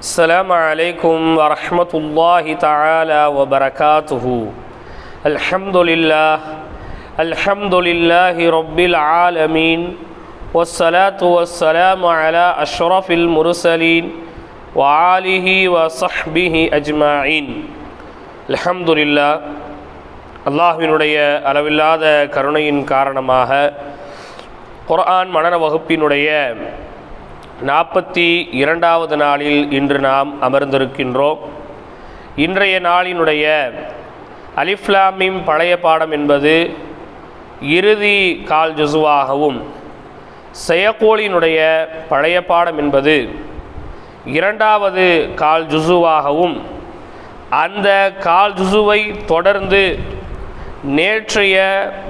السلام عليكم ورحمة الله تعالى وبركاته الحمد لله الحمد لله رب العالمين والصلاة والسلام على أشرف المرسلين وآله وصحبه أجمعين الحمد لله அல்லாஹ்வினுடைய அளவில்லாத கருணையின் காரணமாக குர்ஆன் மனன வகுப்பினுடைய நாற்பத்தி இரண்டாவது நாளில் இன்று நாம் அமர்ந்திருக்கின்றோம். இன்றைய நாளினுடைய அலிஃப்லாமிம் பழைய பாடம் என்பது இறுதி கால் ஜுசுவாகவும் செயக்கோளினுடைய பழைய பாடம் என்பது இரண்டாவது கால் ஜுசுவாகவும் அந்த கால் ஜுசுவை தொடர்ந்து நேற்றைய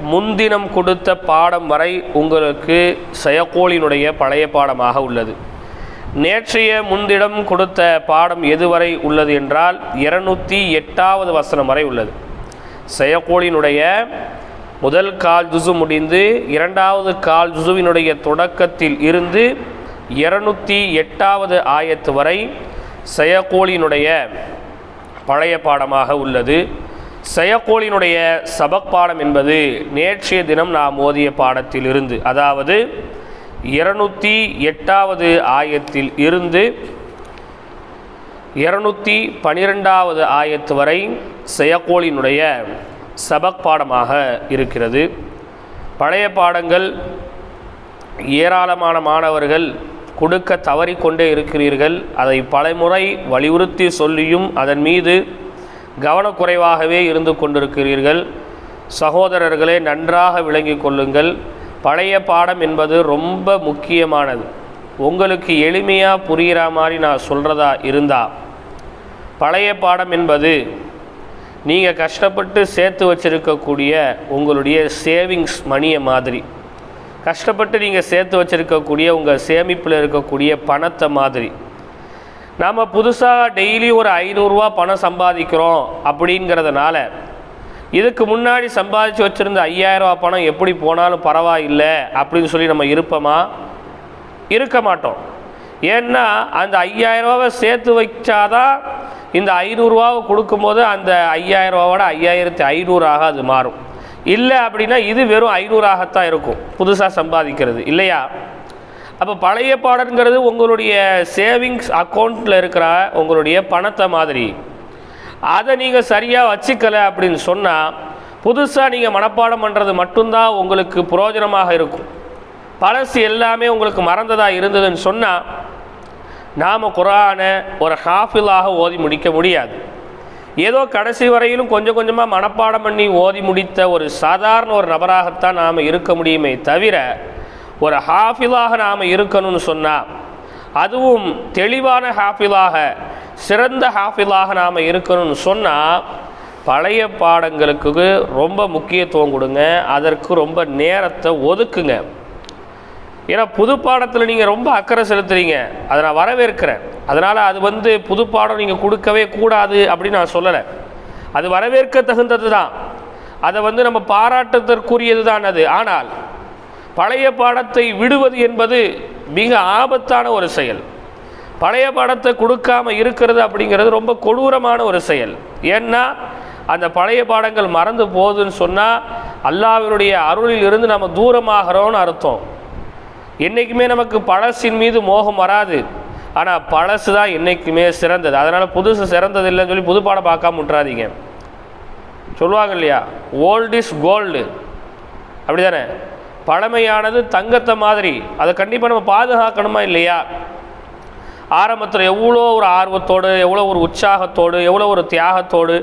முன்தினம் கொடுத்த பாடம் வரை உங்களுக்கு செயக்கோளினுடைய பழைய பாடமாக உள்ளது. நேற்றைய முன்தினம் கொடுத்த பாடம் எதுவரை உள்ளது என்றால் இருநூற்றி எட்டாவது வசனம் வரை உள்ளது. செயக்கோளினுடைய முதல் கால் ஜுசு முடிந்து இரண்டாவது கால் ஜுசுவினுடைய தொடக்கத்தில் இருந்து இருநூற்றி எட்டாவது ஆயத்து வரை செயக்கோளினுடைய பழைய பாடமாக உள்ளது. செயக்கோளினுடைய சபக் பாடம் என்பது நேற்றைய தினம் நாம் ஓதிய பாடத்தில் இருந்து அதாவது இருநூற்றி எட்டாவது ஆயத்தில் இருந்து இருநூற்றி பனிரெண்டாவது ஆயத்து வரை செயக்கோளினுடைய சபக் பாடமாக இருக்கிறது. பழைய பாடங்கள் ஏராளமான மாணவர்கள் கொடுக்க தவறிக்கொண்டே இருக்கிறீர்கள். அதை பலமுறை வலியுறுத்தி சொல்லியும் அதன் மீது கவனக்குறைவாகவே இருந்து கொண்டிருக்கிறீர்கள். சகோதரர்களே நன்றாக விளங்கி கொள்ளுங்கள். பழைய பாடம் என்பது ரொம்ப முக்கியமானது. உங்களுக்கு எளிமையாக புரிகிற மாதிரி நான் சொல்கிறதா இருந்தா பழைய பாடம் என்பது நீங்கள் கஷ்டப்பட்டு சேர்த்து வச்சிருக்கக்கூடிய உங்களுடைய சேவிங்ஸ் மணியை மாதிரி. கஷ்டப்பட்டு நீங்கள் சேர்த்து வச்சிருக்கக்கூடிய உங்கள் சேமிப்பில் இருக்கக்கூடிய பணத்தை மாதிரி. நாம் புதுசாக டெய்லி ஒரு ஐநூறுரூவா பணம் சம்பாதிக்கிறோம் அப்படிங்கிறதுனால இதுக்கு முன்னாடி சம்பாதிச்சு வச்சுருந்த ஐயாயிரரூவா பணம் எப்படி போனாலும் பரவாயில்லை அப்படின்னு சொல்லி நம்ம இருப்போமா? இருக்க மாட்டோம். ஏன்னா அந்த ஐயாயிரரூவாவை சேர்த்து வச்சாதான் இந்த ஐநூறுரூவாவை கொடுக்கும்போது அந்த ஐயாயிரரூவாவோட ஐயாயிரத்தி ஐநூறாக அது மாறும். இல்லை அப்படின்னா இது வெறும் ஐநூறாகத்தான் இருக்கும். புதுசாக சம்பாதிக்கிறது. இல்லையா? அப்போ பழைய பாடங்கிறது உங்களுடைய சேவிங்ஸ் அக்கௌண்ட்டில் இருக்கிற உங்களுடைய பணத்தை மாதிரி. அதை நீங்கள் சரியாக வச்சுக்கலை அப்படின்னு சொன்னால் புதுசாக நீங்கள் மனப்பாடம் பண்ணுறது மட்டும்தான் உங்களுக்கு புரோஜனமாக இருக்கும். பழசு எல்லாமே உங்களுக்கு மறந்ததாக இருந்ததுன்னு சொன்னால் நாம் குரானை ஒரு ஹாஃபிலாக ஓதி முடிக்க முடியாது. ஏதோ கடைசி வரையிலும் கொஞ்சம் கொஞ்சமாக மனப்பாடம் பண்ணி ஓதி முடித்த ஒரு சாதாரண ஒரு நபராகத்தான் நாம் இருக்க முடியுமே தவிர ஒரு ஹாஃபிலாக நாம் இருக்கணும்னு சொன்னால் அதுவும் தெளிவான ஹாஃபிலாக சிறந்த ஹாஃபிலாக நாம் இருக்கணும்னு சொன்னால் பழைய பாடங்களுக்கு ரொம்ப முக்கியத்துவம் கொடுங்க அதற்கு ரொம்ப நேரத்தை ஒதுக்குங்க. ஏன்னா புது பாடத்தில் நீங்கள் ரொம்ப அக்கறை செலுத்துறீங்க. அதை நான் வரவேற்கிறேன். அதனால் அது வந்து புது பாடம் நீங்கள் கொடுக்கவே கூடாது அப்படின்னு நான் சொல்லலை. அது வரவேற்க தகுந்தது தான் அதை வந்து நம்ம பாராட்டத்திற்குரியது தான் அது. ஆனால் பழைய பாடத்தை விடுவது என்பது மிக ஆபத்தான ஒரு செயல். பழைய பாடத்தை கொடுக்காம இருக்கிறது அப்படிங்கிறது ரொம்ப கொடூரமான ஒரு செயல். ஏன்னா அந்த பழைய பாடங்கள் மறந்து போகுதுன்னு சொன்னால் அல்லாவினுடைய அருளில் இருந்து நம்ம தூரமாகிறோன்னு அர்த்தம். என்றைக்குமே நமக்கு பழசின் மீது மோகம் வராது. ஆனால் பழசு தான் என்றைக்குமே சிறந்தது. அதனால் புதுசு சிறந்தது இல்லைன்னு சொல்லி புது பாடம் பார்க்காம விட்றாதீங்க சொல்லுவாங்க இல்லையா? ஓல்ட் இஸ் கோல்டு அப்படி தானே பழமையானது தங்கத்தை மாதிரி. அதை கண்டிப்பாக நம்ம பாதுகாக்கணுமா இல்லையா? ஆரம்பத்தில் எவ்வளோ ஒரு ஆர்வத்தோடு எவ்வளோ ஒரு உற்சாகத்தோடு எவ்வளோ ஒரு தியாகத்தோடு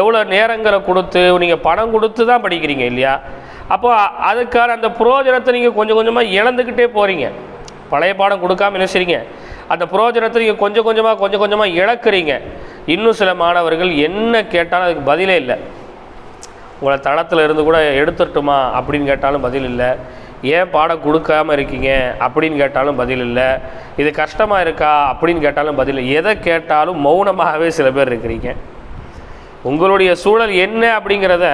எவ்வளோ நேரங்களை கொடுத்து நீங்கள் பணம் கொடுத்து தான் படிக்கிறீங்க இல்லையா? அப்போ அதுக்கான அந்த புரோஜனத்தை நீங்கள் கொஞ்சம் கொஞ்சமாக இழந்துக்கிட்டே போகிறீங்க பழைய பாடம் கொடுக்காம என்ன அந்த புரோஜனத்தை நீங்கள் கொஞ்சம் கொஞ்சமாக கொஞ்சம் கொஞ்சமாக இழக்கிறீங்க. இன்னும் சில மாணவர்கள் என்ன கேட்டாலும் அதுக்கு பதிலே இல்லை. உங்களை தளத்தில் இருந்து கூட எடுத்துட்டுமா அப்படின்னு கேட்டாலும் பதில் இல்லை. ஏன் பாடம் கொடுக்காம இருக்கீங்க அப்படின்னு கேட்டாலும் பதில் இல்லை. இது கஷ்டமாக இருக்கா அப்படின்னு கேட்டாலும் பதில் இல்லை. எதை கேட்டாலும் மௌனமாகவே சில பேர் இருக்கிறீங்க. உங்களுடைய சூழல் என்ன அப்படிங்கிறத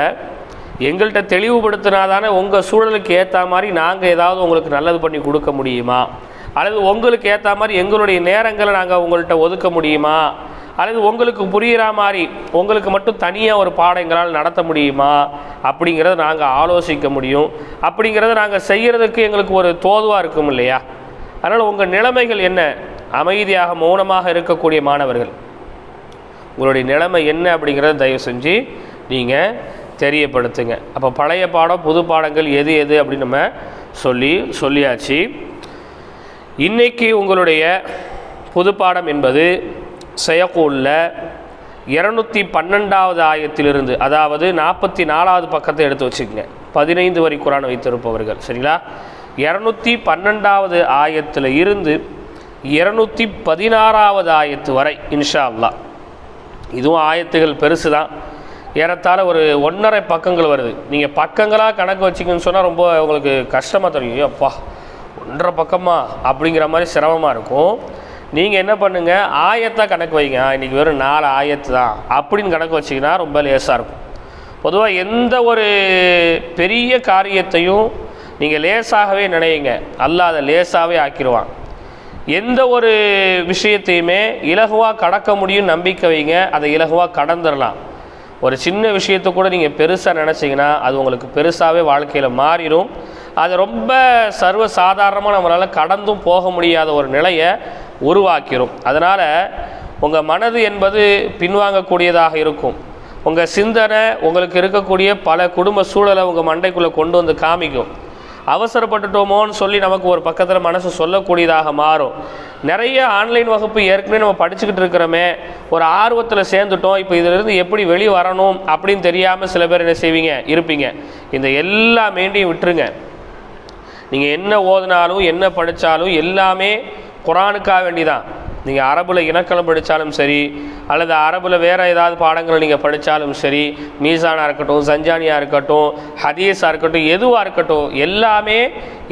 எங்கள்கிட்ட தெளிவுபடுத்தினா தானே உங்கள் சூழலுக்கு ஏற்ற மாதிரி நாங்கள் ஏதாவது உங்களுக்கு நல்லது பண்ணி கொடுக்க முடியுமா? அல்லது உங்களுக்கு ஏற்ற மாதிரி எங்களுடைய நேரங்களை நாங்கள் உங்கள்கிட்ட ஒதுக்க முடியுமா? அல்லது உங்களுக்கு புரிகிற மாதிரி உங்களுக்கு மட்டும் தனியாக ஒரு பாடம் எங்களால் நடத்த முடியுமா? அப்படிங்கிறத நாங்கள் ஆலோசிக்க முடியும். அப்படிங்கிறத நாங்கள் செய்கிறதுக்கு எங்களுக்கு ஒரு தோதுவாக இருக்கும் இல்லையா? அதனால் உங்கள் நிலைமைகள் என்ன? அமைதியாக மௌனமாக இருக்கக்கூடிய மாணவர்கள். உங்களுடைய நிலைமை என்ன அப்படிங்கிறத தயவு செஞ்சு நீங்கள் தெரியப்படுத்துங்க. அப்போ பழைய பாடம் புது பாடங்கள் எது எது அப்படின்னு நம்ம சொல்லி சொல்லியாச்சு. இன்றைக்கி உங்களுடைய புது பாடம் என்பது செயக்கூல்ல இரநூத்தி பன்னெண்டாவது ஆயத்திலிருந்து அதாவது நாற்பத்தி நாலாவது பக்கத்தை எடுத்து வச்சுக்கோங்க. பதினைந்து வரி குரான் வைத்திருப்பவர்கள் சரிங்களா? இரநூத்தி பன்னெண்டாவது ஆயத்தில் இருந்து இரநூத்தி பதினாறாவது ஆயத்து வரை இன்ஷா அல்லா இதுவும் ஆயத்துகள் பெருசு தான். ஏறத்தாழ ஒரு ஒன்றரை பக்கங்கள் வருது. நீங்கள் பக்கங்களாக கணக்கு வச்சிங்கன்னு சொன்னால் ரொம்ப உங்களுக்கு கஷ்டமாக தெரியும். அப்பா ஒன்றரை பக்கமா அப்படிங்கிற மாதிரி சிரமமாக இருக்கும். நீங்கள் என்ன பண்ணுங்கள் ஆயத்தாக கணக்கு வைங்க. இன்றைக்கி வெறும் நாலு ஆயத்து தான். அப்படின்னு கணக்கு வச்சிங்கன்னா ரொம்ப லேசாக இருக்கும். பொதுவாக எந்த ஒரு பெரிய காரியத்தையும் நீங்கள் லேசாகவே நினையுங்க. அல்லாத அதை லேசாகவே ஆக்கிடுவான் எந்த ஒரு விஷயத்தையுமே இலகுவாக கடக்க முடியும் நம்பிக்கை வைங்க. அதை இலகுவாக கடந்துடலாம். ஒரு சின்ன விஷயத்தை கூட நீங்கள் பெருசாக நினச்சிங்கன்னா அது உங்களுக்கு பெருசாகவே வாழ்க்கையில் மாறிடும். அது ரொம்ப சர்வ சாதாரணமாக நம்மளால் கடந்தும் போக முடியாத ஒரு நிலையை உருவாக்கிரும். அதனால் உங்கள் மனது என்பது பின்வாங்கக்கூடியதாக இருக்கும். உங்கள் சிந்தனை உங்களுக்கு இருக்கக்கூடிய பல குடும்ப சூழலை உங்கள் மண்டைக்குள்ளே கொண்டு வந்து காமிக்கும். அவசரப்பட்டுட்டோமோன்னு சொல்லி நமக்கு ஒரு பக்கத்தில் மனசு சொல்லக்கூடியதாக மாறும். நிறைய ஆன்லைன் வகுப்பு ஏற்கனவே நம்ம படிச்சுக்கிட்டு இருக்கிறோமே ஒரு ஆர்வத்தில் சேர்ந்துட்டோம் இப்போ இதிலிருந்து எப்படி வெளியே வரணும் அப்படின்னு தெரியாமல் சில பேர் என்ன செய்வீங்க? இருப்பீங்க. இந்த எல்லா மேண்டையும் விட்டுருங்க. நீங்கள் என்ன ஓதினாலும் என்ன படித்தாலும் எல்லாமே குரானுக்காக வேண்டிதான். நீங்கள் அரபில் இனக்கலம் படித்தாலும் சரி அல்லது அரபில் வேறு ஏதாவது பாடங்கள் நீங்கள் படித்தாலும் சரி மீசானாக இருக்கட்டும் சஞ்சானியாக இருக்கட்டும் ஹதீஸாக இருக்கட்டும் எதுவாக இருக்கட்டும் எல்லாமே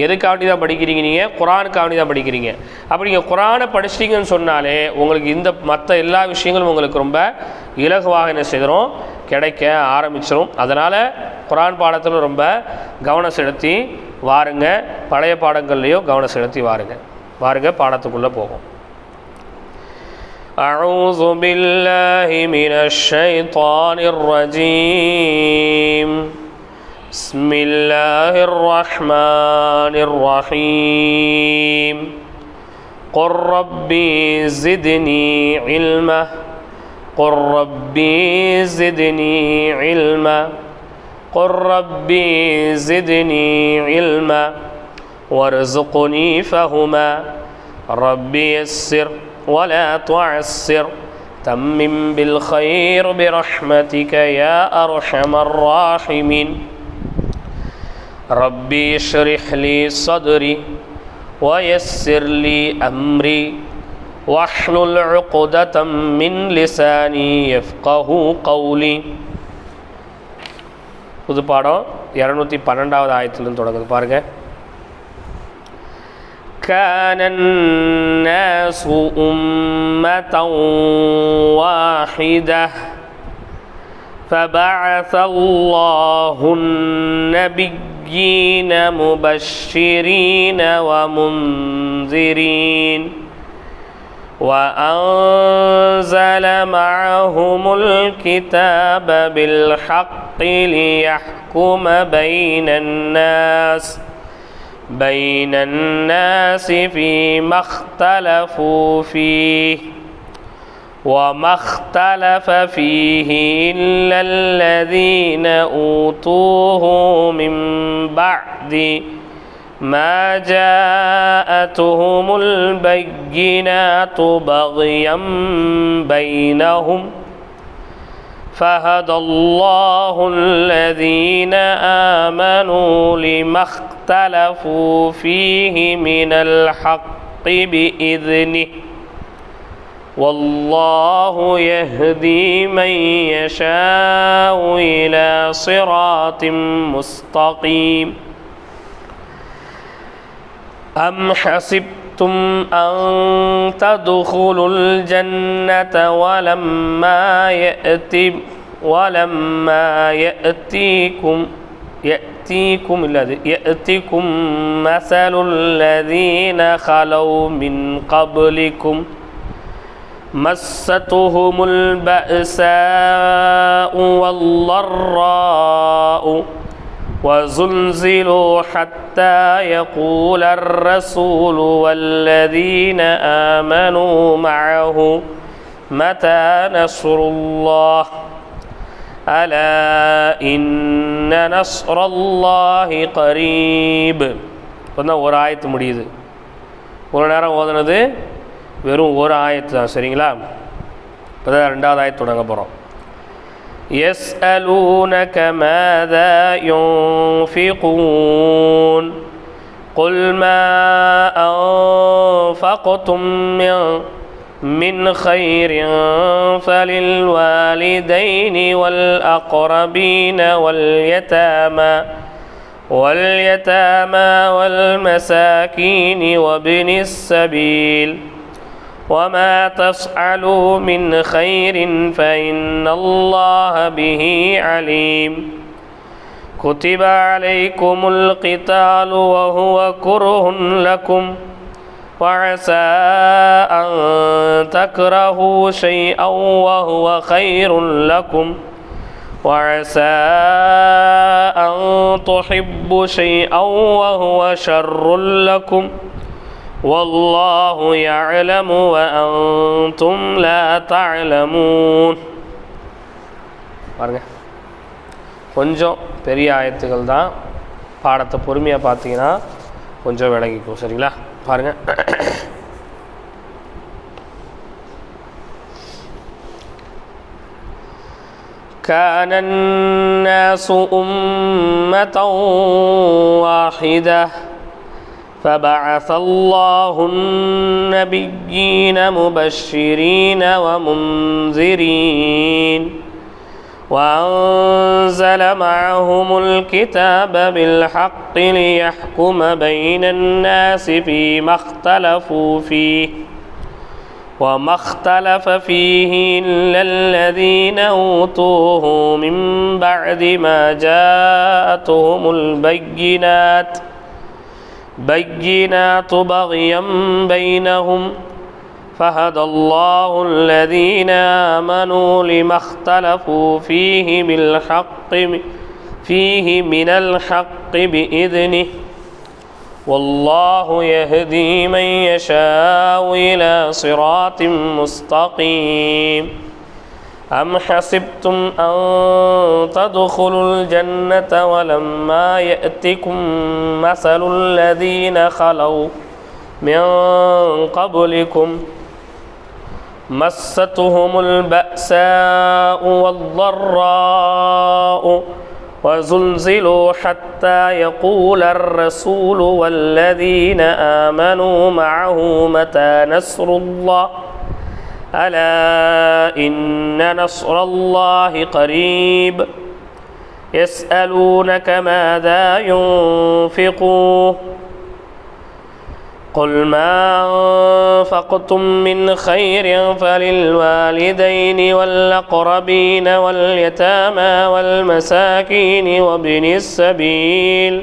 எதுக்காக வேண்டி தான் படிக்கிறீங்க நீங்கள் குரானுக்காக வேண்டி தான் படிக்கிறீங்க. அப்படி நீங்கள் குரானை படிச்சிட்டிங்கன்னு சொன்னாலே உங்களுக்கு இந்த மற்ற எல்லா விஷயங்களும் உங்களுக்கு ரொம்ப இலகுவாக என்ன செய்கிறோம் கிடைக்க ஆரம்பிச்சிடும் அதனால் குரான் பாடத்தில் ரொம்ப கவனம் செலுத்தி வாருங்க. பழைய பாடங்கள்லேயும் கவனம் செலுத்தி வாருங்கள் வாருங்க பாடத்துக்குள்ளே போகும் أعوذ بالله من الشيطان الرجيم بسم الله الرحمن الرحيم قل ربي زدني علما قل ربي زدني علما قل ربي زدني علما وارزقني فهما ربي يسر ولا تعسر تمم بالخير برحمتك يا أرحم الراحمين ربي اشرح لي صدري ويسر لي أمري واحلل عقدة من لساني يفقه قولي புது பாடம் இரநூத்தி பன்னெண்டாவது ஆயத்திலிருந்து தொடங்குது பாருங்க كان الناس أمة واحدة. فبعث الله النبيين مبشرين ومنذرين. وأنزل معهم الكتاب بالحق ليحكم بين الناس. بين الناس فيما اختلفوا فيه وما اختلف فيه إلا الذين أوتوه من بعد ما جاءتهم البينات بغيا بينهم فهدى الله الذين آمنوا لما اختلفوا فيه من الحق بإذنه والله يهدي من يشاء إلى صراط مستقيم أم حسبتم أن تدخلوا الجنة ولما يأتي ولما يأتيكم يأتيكم يأتيكم مثل الذين خلوا من قبلكم. مستهم البأساء والضراء وزلزلوا حتى يقول الرسول والذين آمنوا معه متى نصر الله؟ ألا إن نصر الله قريب இப்போதான் ஒரு ஆயத்து முடியுது ஒரு நேரம் ஓதுனது வெறும் ஒரு ஆயத்து தான் சரிங்களா இப்போ தான் ரெண்டாவது ஆயத்து தொடங்க போகிறோம் يسألونك ماذا ينفقون قل ما أنفقتم من من خير فللوالدين والأقربين واليتامى واليتامى والمساكين وابن السبيل وما تفعلوا من خير فإن الله به عليم كتب عليكم القتال وهو كره لكم وعسى أن تكرهوا شيئا وهو خير لكم وعسى أن تحبوا شيئا وهو شر لكم والله يعلم وأنتم لا تعلمون பாருங்க கொஞ்சம் பெரிய ஆயத்துகள் தான் பாடத்தை பொறுமையாக பார்த்தீங்கன்னா கொஞ்சம் விளங்கிக்கும் சரிங்களா பாருங்க كان الناس أمة واحدة. فبعث الله النبيين مبشرين ومنذرين. وأنزل معهم الكتاب بالحق ليحكم بين الناس فيما اختلفوا فيه. وما اختلف فيه إلا الذين أوتوه من بعد ما جاءتهم البينات. بينات بغيا بينهم. فهدى الله الذين آمنوا لما اختلفوا فيه بالحق فيه من الحق بإذنه. والله يهدي من يشاء إلى صراط مستقيم. أم حسبتم أن تدخلوا الجنة ولما يأتكم مثل الذين خلوا من قبلكم؟ مستهم البأساء والضراء. وزلزلوا حتى يقول الرسول والذين آمنوا معه متى نصر الله؟ ألا إن نصر الله قريب. يسألونك ماذا ينفقون؟ قل ما أنفقتم من خير فللوالدين والأقربين واليتامى والمساكين وابن السبيل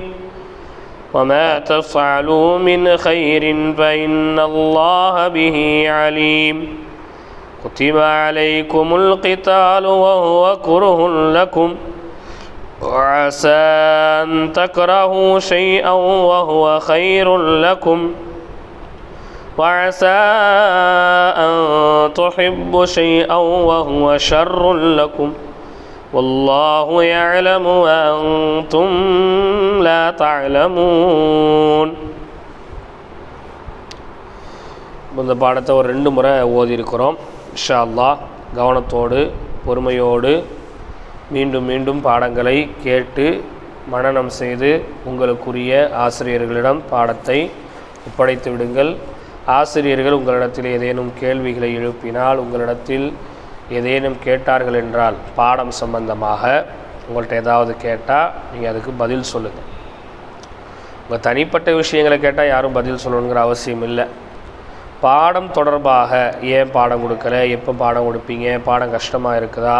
وما تفعلوا من خير فإن الله به عليم كتب عليكم القتال وهو كره لكم وعسى أن تكرهوا شيئا وهو خير لكم وعسى أن تحبوا شيئا وهو شر لكم والله يعلم وأنتم لا تعلمون இந்த பாடத்தை ஒரு ரெண்டு முறை ஓதியிருக்கிறோம் இன்ஷா அல்லாஹ் கவனத்தோடு பொறுமையோடு மீண்டும் மீண்டும் பாடங்களை கேட்டு மனனம் செய்து உங்களுக்குரிய ஆசிரியர்களிடம் பாடத்தை ஒப்படைத்து விடுங்கள் ஆசிரியர்கள் உங்களிடத்தில் ஏதேனும் கேள்விகளை எழுப்பினால் உங்களிடத்தில் ஏதேனும் கேட்டார்கள் என்றால் பாடம் சம்பந்தமாக உங்கள்கிட்ட ஏதாவது கேட்டால் நீங்கள் அதுக்கு பதில் சொல்லுங்கள் உங்கள் தனிப்பட்ட விஷயங்களை கேட்டால் யாரும் பதில் சொல்லணுங்கிற அவசியம் இல்லை. பாடம் தொடர்பாக ஏன் பாடம் கொடுக்கல? எப்போ பாடம் கொடுப்பீங்க? பாடம் கஷ்டமாக இருக்குதா?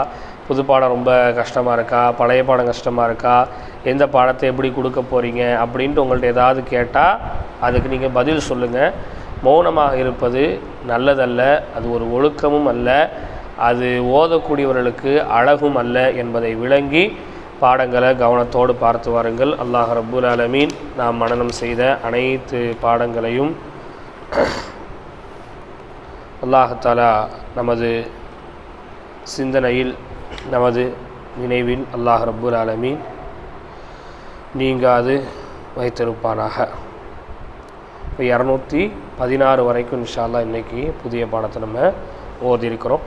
புது பாடம் ரொம்ப கஷ்டமாக இருக்கா? பழைய பாடம் கஷ்டமாக இருக்கா? எந்த பாடத்தை எப்படி கொடுக்க போகிறீங்க அப்படின்ட்டு உங்கள்ட்ட ஏதாவது கேட்டால் அதுக்கு நீங்கள் பதில் சொல்லுங்கள் மௌனமாக இருப்பது நல்லதல்ல அது ஒரு ஒழுக்கமும் அல்ல அது ஓதக்கூடியவர்களுக்கு அழகும் அல்ல என்பதை விளங்கி பாடங்களை கவனத்தோடு பார்த்து வாருங்கள். அல்லாஹ் ரப்புல் ஆலமீன் நாம் மனனம் செய்த அனைத்து பாடங்களையும் அல்லாஹாலா நமது சிந்தனையில் நமது நினைவில் அல்லாஹ் ரப்புல் ஆலமீன் நீங்காது வைத்திருப்பானாக. இப்போ இரநூத்தி பதினாறு வரைக்கும் இன்ஷால்லா இன்றைக்கி இன்னைக்கு புதிய பாடத்தை நம்ம ஓதியிருக்கிறோம்.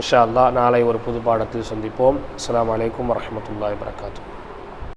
இன்ஷா நாளை ஒரு புது பாடத்தில் சந்திப்போம். அஸ்லாம் அலைக்கும் வரமத்துல்லாய் வரகாத்துஹு